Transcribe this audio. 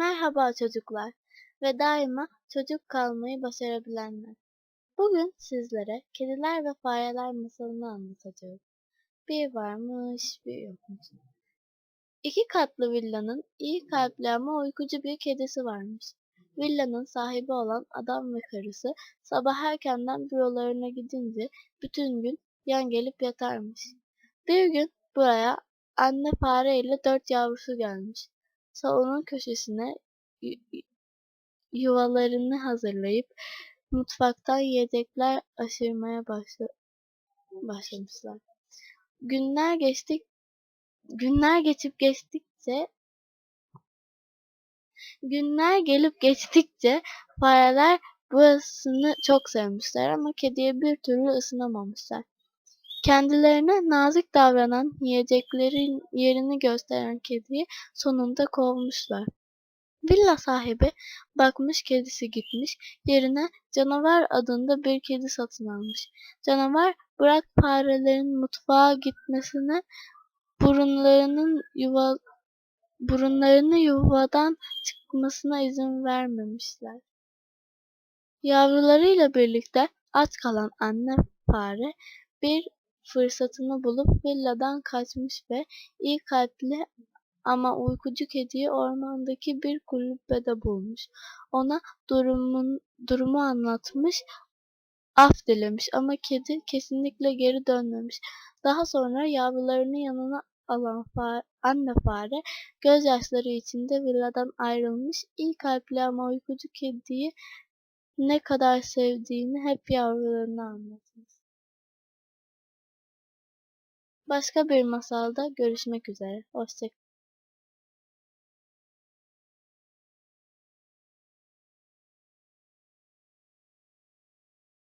Merhaba çocuklar ve daima çocuk kalmayı başarabilenler. Bugün sizlere kediler ve fareler masalını anlatacağım. Bir varmış, bir yokmuş. İki katlı villanın iyi kalpli ama uykucu bir kedisi varmış. Villanın sahibi olan adam ve karısı sabah erkenden bürolarına gidince bütün gün yan gelip yatarmış. Bir gün buraya anne fare ile dört yavrusu gelmiş. Salonun köşesine yu- yu- yuvalarını hazırlayıp mutfaktan yiyecekler aşırmaya başla başlamışlar. Günler geçtik günler geçip geçtikçe günler gelip geçtikçe fareler burasını çok sevmişler ama kediye bir türlü ısınamamışlar. Kendilerine nazik davranan, yiyeceklerin yerini gösteren kediyi sonunda kovmuşlar. Villa sahibi bakmış kedisi gitmiş, yerine canavar adında bir kedi satın almış. Canavar bırak farelerin mutfağa gitmesine burunlarının yuva burunlarını yuvadan çıkmasına izin vermemişler. Yavrularıyla birlikte aç kalan anne fare bir fırsatını bulup villadan kaçmış ve iyi kalpli ama uykucu kediyi ormandaki bir kulübede bulmuş. Ona durumun, durumu anlatmış, af dilemiş ama kedi kesinlikle geri dönmemiş. Daha sonra yavrularını yanına alan fa- anne fare gözyaşları içinde villadan ayrılmış. İyi kalpli ama uykucu kediyi ne kadar sevdiğini hep yavrularına anlatmış. Başka bir masalda görüşmek üzere. Hoşçakalın.